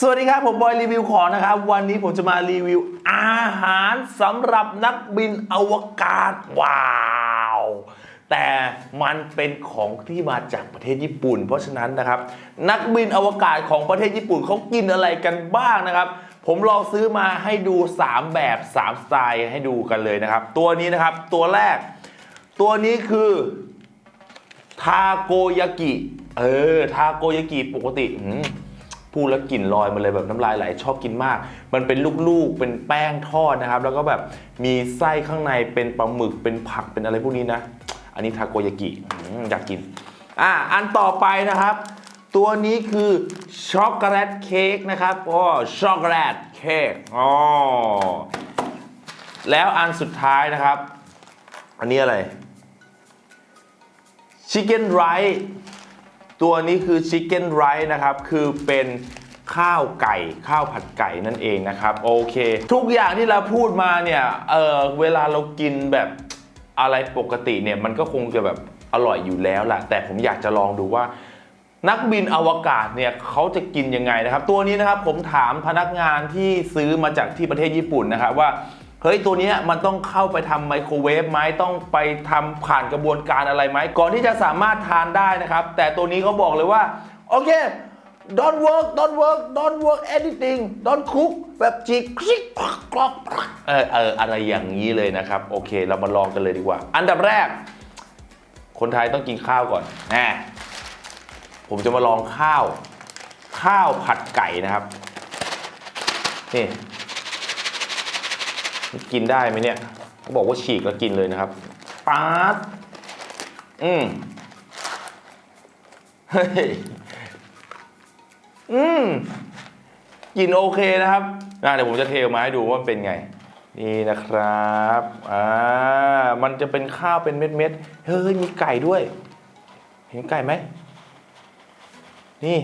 สวัสดีครับ ผมบอยรีวิวของนะครับ วันนี้ผมจะมารีวิวอาหารสำหรับนักบินอวกาศว้าวแต่มันเป็นของที่มาจากประเทศญี่ปุ่น เพราะฉะนั้นนะครับ นักบินอวกาศของประเทศญี่ปุ่นเขากินอะไรกันบ้างนะครับ ผมลองซื้อมาให้ดู 3 แบบ 3 สไตล์ให้ดูกันเลยนะครับ ตัวนี้นะครับตัวแรก ตัวนี้คือทาโกยากิเออทาโกยากิปกติ พูดแล้วกลิ่นลอยมาเลยแบบน้ำลายไหลชอบกินมาก มันเป็นลูกๆ เป็นแป้งทอดนะครับ แล้วก็แบบมีไส้ข้างในเป็นปลาหมึก เป็นผัก เป็นอะไรพวกนี้นะ อันนี้ทาโกยากิอยากกิน อะ อันต่อไปนะครับ ตัวนี้คือช็อกโกแลตเค้กนะครับอ๋อช็อกโกแลตเค้กอ๋อแล้วอันสุดท้ายนะครับ อันนี้อะไรชิคเก้นไรซ์ ตัวนี้คือชิคเก้นไรซ์นะครับ คือเป็นข้าวไก่ข้าวผัดไก่นั่นเองนะครับ โอเค ทุกอย่างที่เราพูดมาเนี่ยเออเวลาเรากินแบบอะไรปกติเนี่ยมันก็คงจะแบบอร่อยอยู่แล้วแหละแต่ผมอยากจะลองดูว่า นักบินอวกาศเนี่ยเขาจะกินยังไงนะครับ ตัวนี้นะครับผมถามพนักงานที่ซื้อมาจากที่ประเทศญี่ปุ่นนะครับว่า เฮ้ยตัวนี้มันต้องเข้าไปทำไมโครเวฟไหมต้องไปทำผ่านกระบวนการอะไรไหมก่อนที่จะสามารถทานได้นะครับ แต่ตัวนี้เขาบอกเลยว่า โอเค don't work don't work don't work anything don't cook แบบจิกคลิกกรอกกรอกเออเอออะไรอย่างนี้เลยนะครับ โอเค เรามาลองกันเลยดีกว่า อันดับแรก คนไทยต้องกินข้าวก่อนน่ผมจะมาลองข้าว ข้าวผัดไก่นะครับ นี่ กินได้ไหมเนี่ยเขาบอกว่าฉีกแล้วกินเลยนะครับป๊าดอืมเฮ้ยอืมกินโอเคนะครับอะเดี๋ยวผมจะเทออกมาให้ดูว่าเป็นไง นี่นะครับอ่ามันจะเป็นข้าวเป็นเม็ดๆเฮ้ยมีไก่ด้วย เห็นไก่ไหมนี่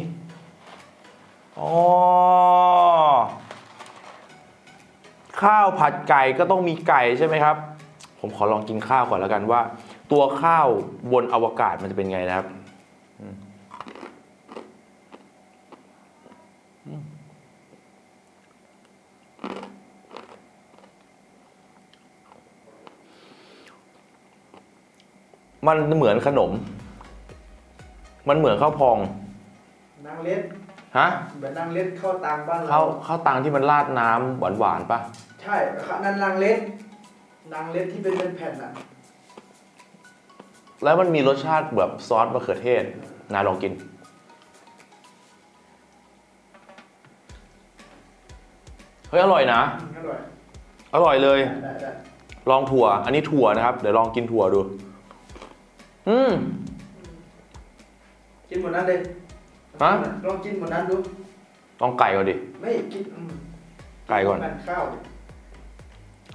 อ๋อ ข้าวผัดไก่ก็ต้องมีไก่ใช่ไหมครับ ผมขอลองกินข้าวก่อนแล้วกันว่า ตัวข้าวบนอวกาศมันจะเป็นไงนะครับมันเหมือนขนม มันเหมือนข้าวพอง นางเล็ด ฮะเหมือนนางเล็ดเข้าตังบ้านเราข้าวข้าวตังที่มันราดน้ำหวานๆปะใช่นั่นนางเล็ดนางเล็ดที่เป็นเป็นแผ่นอะแล้วมันมีรสชาติแบบซอสมะเขือเทศนายลองกิน เฮ้ย อร่อยนะ อืมอร่อยอร่อยเลย ได้ได้ลองถั่ว อันนี้ถั่วนะครับ เดี๋ยวลองกินถั่วดู อืมกินหมดนั้นเลย ฮะลองกินหมดนั้นดูลองไก่ก่อนดิ ไม่กินอืมไก่ก่อนแผ่นข้าวดิ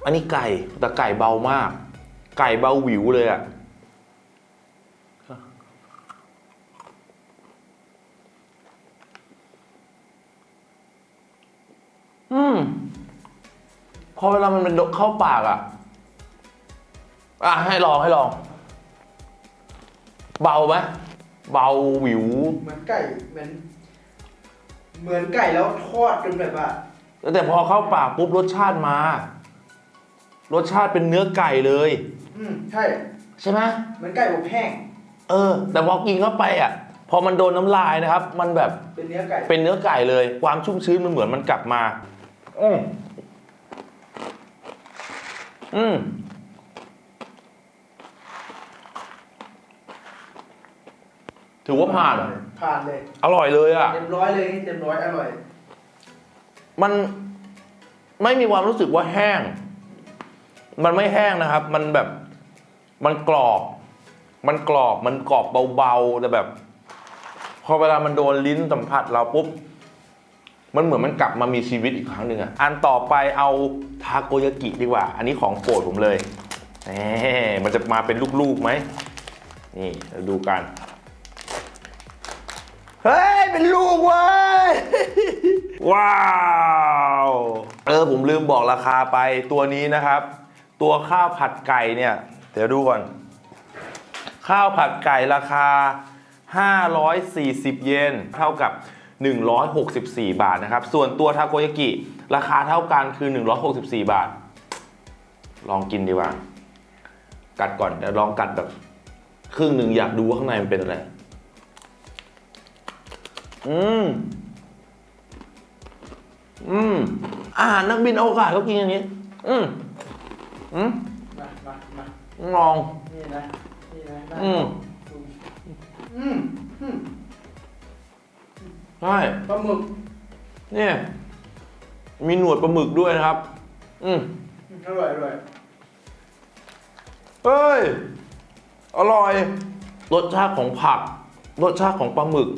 อันนี้ไก่แต่ไก่เบามาก ไก่เบาหวิวเลยอะอืมพอเวลามันเป็นเข้าปากอะอะให้ลองให้ลอง เบาไหม เบาหวิว เหมือนไก่เหมือนเหมือนไก่แล้วทอดจนแบบว่าแต่พอเข้าปากปุ๊บรสชาติมา รสชาติเป็นเนื้อไก่เลย อืมใช่ใช่ไหมเหมือนไก่อบแห้ง เออ แต่พอกินเข้าไปอะ พอมันโดนน้ำลายนะครับ มันแบบเป็นเนื้อไก่เป็นเนื้อไก่เลย ความชุ่มชื้นมันเหมือนมันกลับมา อืมอืม ถือว่าผ่าน ผ่านเลยอร่อยเลยอะ เต็มร้อยเลยนี่เต็มร้อยอร่อย มันไม่มีความรู้สึกว่าแห้ง มันไม่แห้งนะครับ มันแบบ มันกรอบ มันกรอบ มันกรอบเบาๆ แต่แบบ พอเวลามันโดนลิ้นสัมผัสเราปุ๊บ มันเหมือนมันกลับมามีชีวิตอีกครั้งหนึ่งอะอันต่อไปเอาทาโกยากิดีกว่า อันนี้ของโปรดผมเลยแหมมันจะมาเป็นลูกๆไหม นี่เราดูกัน เป็นลูกเว้ย ว้าว เออผมลืมบอกราคาไปตัวนี้นะครับ ตัวข้าวผัดไก่เนี่ย เดี๋ยวดูก่อน ข้าวผัดไก่ราคา 540 เยนเท่ากับ 164 บาทนะครับ ส่วนตัวทาโกยากิ ราคาเท่ากันคือ 164 บาท ลองกินดีกว่า กัดก่อนเดี๋ยวลองกัดแบบ ครึ่งหนึ่งอยากดูว่าข้างในมันเป็นอะไร อืม อืม อาหารนักบินอวกาศเขากินอย่างนี้ อืม อืมมามามาลอง นี่นะ นี่นะได้อืม อืมอืมใช่ ปลาหมึกเนี่ย มีหนวดปลาหมึกด้วยนะครับ อืม อร่อยอร่อยเฮ้ย อร่อย รสชาติของผัก รสชาติของปลาหมึก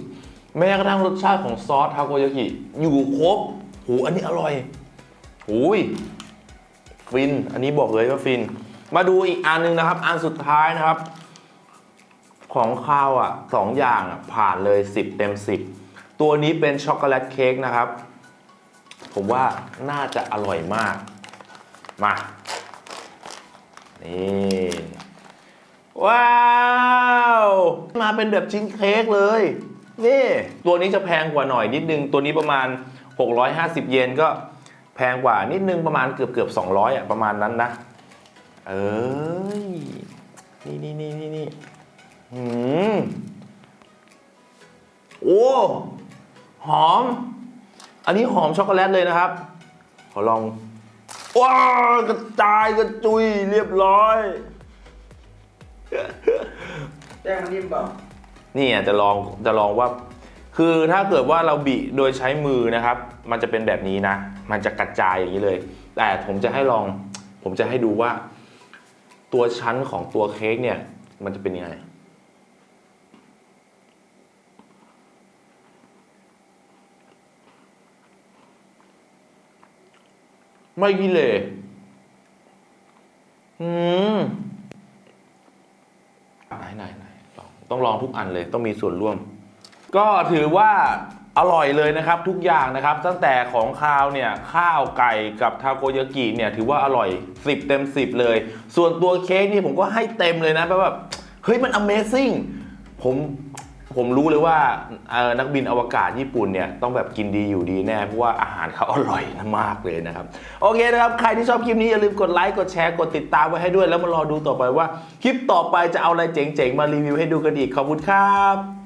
แม้กระทั่งรสชาติของซอสทาโกยากิอยู่ครบหูอันนี้อร่อยหูยฟิน อันนี้บอกเลยว่าฟิน มาดูอีกอันหนึงนะครับ อันสุดท้ายนะครับ ของข้าวอะสองอย่างอะผ่านเลย 10 เต็ม 10 ตัวนี้เป็นช็อกโกแลตเค้กนะครับ ผมว่าน่าจะอร่อยมาก มา นี่ ว้าว มาเป็นแบบชิ้นเค้กเลย นี่ตัวนี้จะแพงกว่าหน่อยนิดนึง ตัวนี้ประมาณ 650 เยนก็แพงกว่านิดนึงประมาณเกือบเกือบ200อะประมาณนั้นนะ เอ้ย นี่นี่นี่นี่นี่หืมโอ้หอม อันนี้หอมช็อกโกแลตเลยนะครับ ขอลองว้ากระจายกระจุยเรียบร้อยแป้งมันนิ่มเปล่า นี่อะจะลองจะลองว่า คือถ้าเกิดว่าเราบิโดยใช้มือนะครับ มันจะเป็นแบบนี้นะ มันจะกระจายอย่างนี้เลย แต่ผมจะให้ลอง ผมจะให้ดูว่า ตัวชั้นของตัวเค้กเนี่ย มันจะเป็นยังไงไม่กิเลสอืม ไหนไหนไหนลองต้องลอง ทุกอันเลยต้องมีส่วนร่วม ก็ถือว่าอร่อยเลยนะครับทุกอย่างนะครับ ตั้งแต่ของคาวเนี่ย ข้าวไก่กับทาโกยากิเนี่ย ถือว่าอร่อย 10 เต็ม 10 เลย ส่วนตัวเค้กนี่ผมก็ให้เต็มเลยนะแบบแบบเฮ้ยมัน Amazing ผม ผมรู้เลยว่าเอ่อนักบินอวกาศญี่ปุ่นเนี่ยต้องแบบกินดีอยู่ดีแน่ เพราะว่าอาหารเขาอร่อยมากเลยนะครับ โอเคนะครับ ใครที่ชอบคลิปนี้อย่าลืมกดไลค์กดแชร์กดติดตามไว้ให้ด้วย แล้วมารอดูต่อไปว่า คลิปต่อไปจะเอาอะไรเจ๋งๆ มารีวิวให้ดูกันอีกขอบคุณครับ